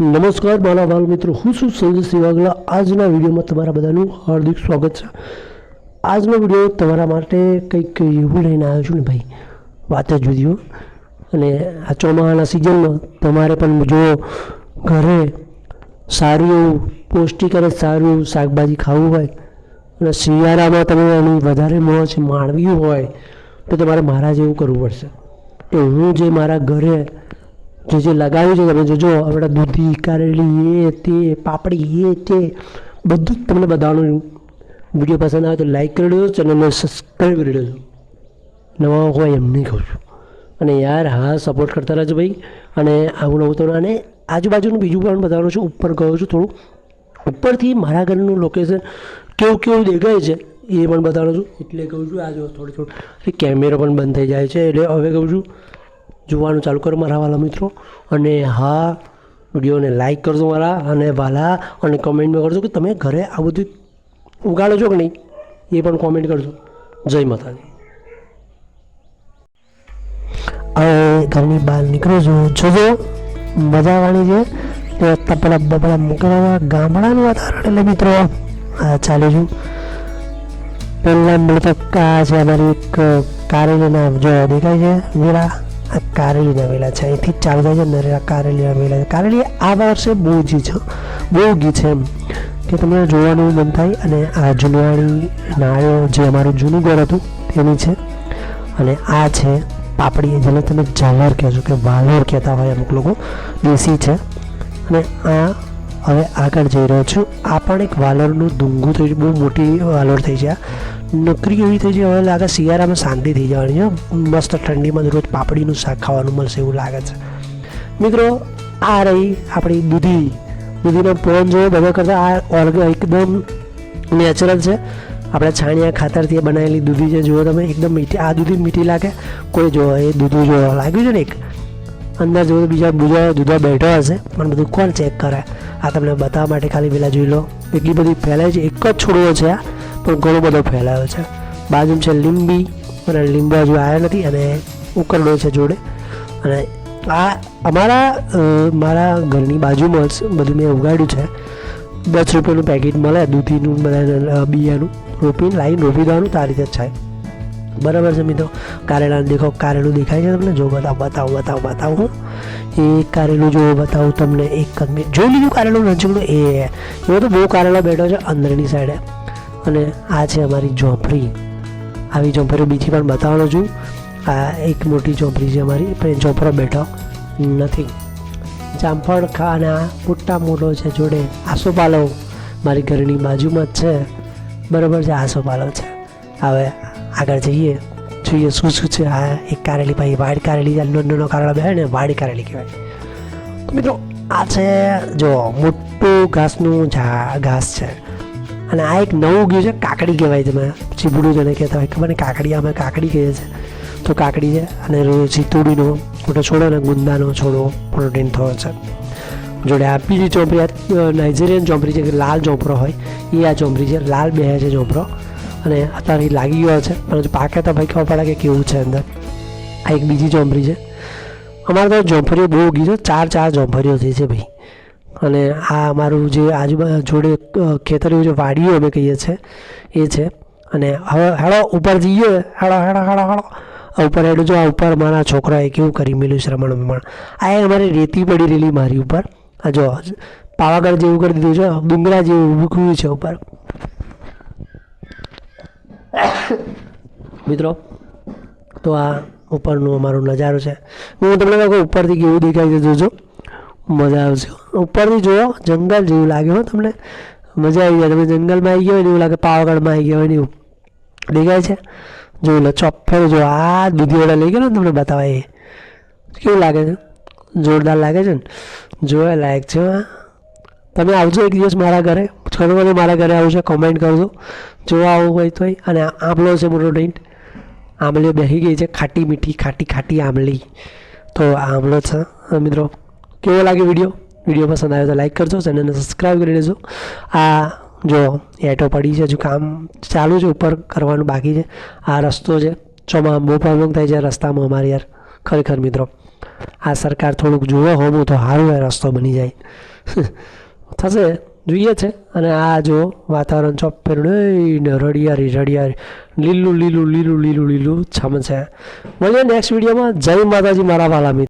નમસ્કાર મારા બાલ મિત્રો. હું છું સંજય સિવાગલા આજના વિડીયોમાં તમારા બધાનું હાર્દિક સ્વાગત છે. આજનો વીડિયો તમારા માટે કંઈક એવું લઈને આવ્યો છું ને ભાઈ. વાત જ જુદી અને આ ચોમાસાના સિઝનમાં તમારે પણ જો ઘરે સારું એવું પૌષ્ટિક અને સારું શાકભાજી ખાવું હોય અને શિયાળામાં તમે એની વધારે મોજ માણવી હોય તો તમારે મારા જેવું કરવું પડશે. તો હું જે મારા ઘરે જે જે લગાવ્યું છે તમે જોજો આપણા દૂધી, કારેલી, એ તે, પાપડી, એ તે, બધું જ તમને બધાનું વીડિયો પસંદ આવે તો લાઈક કરી દેજો, ચેનલને સબસ્ક્રાઈબ કરી દેજો. નવા હોય એમ નહીં કહું છું. અને યાર, હા સપોર્ટ કરતા રહેજો ભાઈ. અને આવું નવું તો અને આજુબાજુનું બીજું પણ બતાવવાનું છું, ઉપર ગયો છું થોડું. ઉપરથી મારા ઘરનું લોકેશન કેવું કેવું દેખાય છે, એ પણ બતાવવાનું છું. એટલે કહું છું આજે થોડું થોડું કેમેરો પણ બંધ થઈ જાય છે, એટલે હવે કહું છું જોવાનું ચાલુ કરો મારા વાલા મિત્રો. અને હા, વિડીયોને લાઈક કરજો મારા અને વાલા અને કમેન્ટમાં કરજો કે તમે ઘરે આ બધું ઉગાડો છો કે નહીં? એ પણ કોમેન્ટ કરજો. જય માતાજી. હવે ઘરની બહાર નીકળો છો. જોજો મજા વાળી છે. તે તપડા બપડા મૂકેલા ગામડાનું વાતાવરણ એટલે મિત્રો, આ ચાલે છું. પહેલાં મૃતક આ છે, અમારી એક કારેલીના જો દેખાય છે વેલા આ કારેલીના વેલા છે. અહીંથી ચાલતા છે નરેલા કારેલીના વેલા છે. કારેલી આ વર્ષે બહુ જી છે. બહુ ગી છે એમ. કે તમને જોવાનું મન થાય અને આ જુનવાણી નાળિયો જે અમારું જૂનું ઘર હતું તેની છે. અને આ છે પાપડી જેને તમે ઝાલર કહેશો કે વાલર કહેતા હોય અમુક લોકો, દેશી છે. અને આ હવે આગળ જઈ રહ્યો છું. આ પણ એક વાલરનું ડુંગું થયું છે બહુ મોટી વાલર થઈ છે આ. નકરી એવી થઈ છે હવે લાગે શિયાળામાં શાંતિ થઈ જવાની છે મસ્ત ઠંડીમાં રોજ પાપડીનું શાક ખાવાનું મળશે એવું લાગે છે. મિત્રો, આ રહી આપણી દૂધી. દૂધીનો પોન જોઈએ બધા કરતાં આ ઓર્ગ એકદમ નેચરલ છે. આપણે છાણિયા ખાતરથી બનાવેલી દૂધી છે, જુઓ તમે, એકદમ મીઠી. આ દૂધી મીઠી લાગે? કોઈ જો એ દૂધું જો લાગ્યું છે ને એક? અંદર જો બીજા બીજા દૂધો બેઠો હશે, પણ બધું કોણ ચેક કરે? આ તમને બતાવવા માટે ખાલી પેલા જોઈ લો. એટલી બધી ફેલાય છે, એક જ છોડવો છે આ. પણ ઘણો બધો ફેલાયો છે. બાજુમાં છે લીંબી અને લીંબુ હજુ આવ્યા નથી અને ઉકરડો છે જોડે. અને આ અમારા મારા ઘરની બાજુમાં જ બધું મેં ઉગાડ્યું છે. દસ રૂપિયાનું પેકેટ મળે, દૂધીનું બધા બિયાનું, રોપીને લાવીને રોપી દેવાનું, તો રીતે જ થાય. બરાબર છે મિત્રો? કારેલાને દેખો, કારેલું દેખાય છે તમને? જો બતાવો બતાવો બતાવો બતાવો એ કારેલું જો બતાવું તમને, એક મિનિટ. જોઈ લીધું કારેલું નજીકનું એ એવો તો બહુ કારેલો બેઠો છે અંદરની સાઈડે અને આ છે અમારી ઝોંપડી. આવી ઝોંપડીઓ બીજી પણ બતાવવાનો છું. આ એક મોટી ઝોંપડી છે અમારી, પણ ઝોંપડો બેઠો નથી. જામફળ ખાના મોટા મોટો છે જોડે. આસોપાલો મારી ઘરની બાજુમાં જ છે. બરાબર છે, આસોપાલો છે. હવે આગળ જઈએ. જોઈએ શું શું છે. આ એક કારેલી ભાઈ, વાડ કારેલી નાનો નાનો કારેલો બે ને, વાડ કારેલી કહેવાય. મિત્રો, આ છે, જો, મોટું ઘાસનું ઘાસ છે. અને આ એક નવું ગયું છે, કાકડી કહેવાય તમે ચીબડું જેને કહેતા હોય. ખબર ને કાકડી અમે કાકડી કહીએ છીએ તો કાકડી છે અને ચિતુડીનો, મોટો છોડો અને ગુંદાનો છોડો પ્રોટીન થયો છે. જોડે આ બીજી ચોપરી આ નાઇજીરિયન ચોંપડી છે કે લાલ ચોપરો હોય, એ આ ચોપરી છે. લાલ બે છે ચોપરો અને અત્યારે લાગી ગયો છે, પણ પાકે તો ભાઈ ખબર પડે કે કેવું છે અંદર. આ એક બીજી ચોપરી છે. અમારે તો જોંફરીઓ બહુ ઉગી છે, ચાર ચાર જોંફરીઓ થઈ છે ભાઈ. અને આ અમારું જે આજુબાજુ જોડે ખેતરીઓ જે વાડીઓ અમે કહીએ છીએ એ છે. અને હવે હેડો, ઉપર જઈએ. હેડો હેડો હેડો હેડો. ઉપર હેડો, જો આ ઉપર મારા છોકરાએ કેવું કરી મેલું શ્રમણ બમણ આ અમારી રેતી પડી રહેલી મારી ઉપર. આ જો, પાવાગઢ જેવું કરી દીધું છે, ડુંગરા જેવું ઉભું છે ઉપર. મિત્રો, તો આ ઉપરનું અમારો નજારો છે. હું તમને કહું ઉપરથી કેવું દેખાય છે જોજો. મજા આવશે ઉપરથી જોયો જંગલ જેવું લાગ્યું તમને. મજા આવી જાય. તમે જંગલમાં આવી ગયો હોય ને એવું લાગે પાવાગઢમાં આવી ગયો હોય એવું. દેખાય છે? જોઈ લો ચોફેર જો આ દૂધીવાળા લઈ ગયો ને તમને બતાવા એ. કેવું લાગે છે? જોરદાર લાગે છે ને? જોયા લાયક છે, હા. તમે આવજો એક દિવસ મારા ઘરે. ઘણું બધું મારા ઘરે આવજો કોમેન્ટ કરજો. જોવા આવું હોય તોય. અને આંબલો છે મોટો ટેન્ટ આંબલીઓ બેસી ગઈ છે, ખાટી મીઠી, ખાટી ખાટી આંબલી. તો આંબલો છે મિત્રો. કેવો લાગે વીડિયો વીડિયો પસંદ આવ્યો તો લાઈક કરજો ચેનલને સબસ્ક્રાઈબ કરી દેજો આ જો એટો પડી છે, હજુ કામ ચાલુ છે, ઉપર કરવાનું બાકી છે. આ રસ્તો છે, ચોમાં બહુ પ્રોબ્લેમ થાય છે રસ્તામાં અમારે યાર. ખરેખર મિત્રો, આ સરકાર થોડુંક જુઓ હોવું તો સારું એ રસ્તો બની જાય. થશે, જોઈએ છે. અને આ જો વાતાવરણ ચોપ્પેર રડિયારી રડિયારી લીલું લીલું લીલું લીલું લીલું, છમ છે. મળીએ નેક્સ્ટ વિડીયોમાં જય માતાજી, મારા વાલા